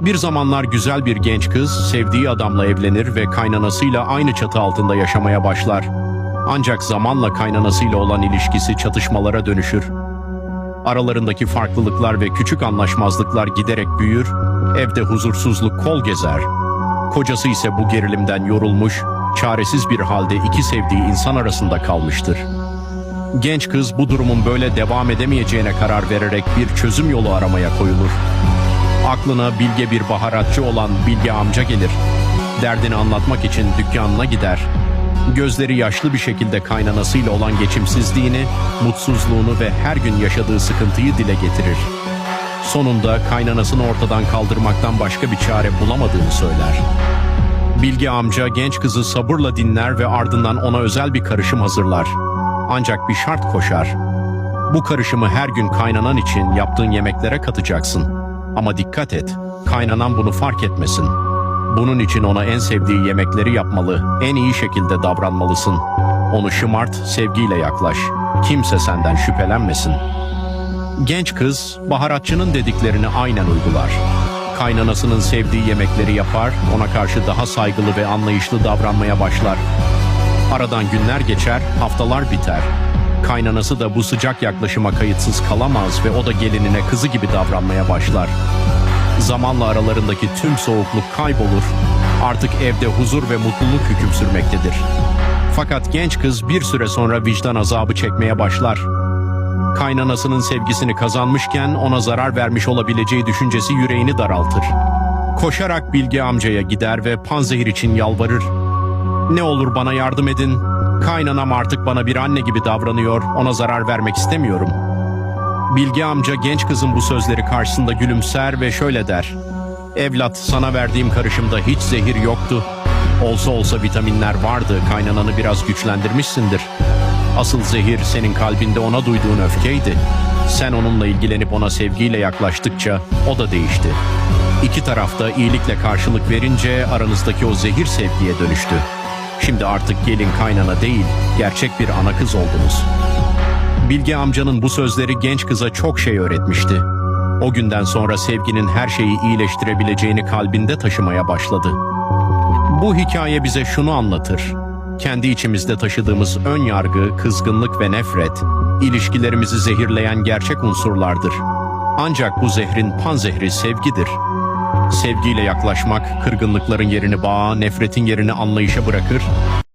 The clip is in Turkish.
Bir zamanlar güzel bir genç kız sevdiği adamla evlenir ve kaynanasıyla aynı çatı altında yaşamaya başlar. Ancak zamanla kaynanasıyla olan ilişkisi çatışmalara dönüşür. Aralarındaki farklılıklar ve küçük anlaşmazlıklar giderek büyür, evde huzursuzluk kol gezer. Kocası ise bu gerilimden yorulmuş, çaresiz bir halde iki sevdiği insan arasında kalmıştır. Genç kız bu durumun böyle devam edemeyeceğine karar vererek bir çözüm yolu aramaya koyulur. Aklına bilge bir baharatçı olan Bilge amca gelir. Derdini anlatmak için dükkanına gider. Gözleri yaşlı bir şekilde kaynanasıyla olan geçimsizliğini, mutsuzluğunu ve her gün yaşadığı sıkıntıyı dile getirir. Sonunda kaynanasını ortadan kaldırmaktan başka bir çare bulamadığını söyler. Bilge amca genç kızı sabırla dinler ve ardından ona özel bir karışım hazırlar. Ancak bir şart koşar. Bu karışımı her gün kaynanan için yaptığın yemeklere katacaksın. Ama dikkat et, kaynanan bunu fark etmesin. Bunun için ona en sevdiği yemekleri yapmalı, en iyi şekilde davranmalısın. Onu şımart, sevgiyle yaklaş. Kimse senden şüphelenmesin. Genç kız, baharatçının dediklerini aynen uygular. Kaynanasının sevdiği yemekleri yapar, ona karşı daha saygılı ve anlayışlı davranmaya başlar. Aradan günler geçer, haftalar biter. Kaynanası da bu sıcak yaklaşıma kayıtsız kalamaz ve o da gelinine kızı gibi davranmaya başlar. Zamanla aralarındaki tüm soğukluk kaybolur. Artık evde huzur ve mutluluk hüküm sürmektedir. Fakat genç kız bir süre sonra vicdan azabı çekmeye başlar. Kaynanasının sevgisini kazanmışken ona zarar vermiş olabileceği düşüncesi yüreğini daraltır. Koşarak Bilge amcaya gider ve panzehir için yalvarır. Ne olur bana yardım edin. Kaynanam artık bana bir anne gibi davranıyor. Ona zarar vermek istemiyorum. Bilge amca genç kızın bu sözleri karşısında gülümser ve şöyle der. Evlat sana verdiğim karışımda hiç zehir yoktu. Olsa olsa vitaminler vardı. Kaynananı biraz güçlendirmişsindir. Asıl zehir senin kalbinde ona duyduğun öfkeydi. Sen onunla ilgilenip ona sevgiyle yaklaştıkça o da değişti. İki tarafta iyilikle karşılık verince aranızdaki o zehir sevgiye dönüştü. Şimdi artık gelin kaynana değil, gerçek bir ana kız oldunuz. Bilge amcanın bu sözleri genç kıza çok şey öğretmişti. O günden sonra sevginin her şeyi iyileştirebileceğini kalbinde taşımaya başladı. Bu hikaye bize şunu anlatır. Kendi içimizde taşıdığımız ön yargı, kızgınlık ve nefret, ilişkilerimizi zehirleyen gerçek unsurlardır. Ancak bu zehrin panzehri sevgidir. Sevgiyle yaklaşmak, kırgınlıkların yerini bağa, nefretin yerini anlayışa bırakır,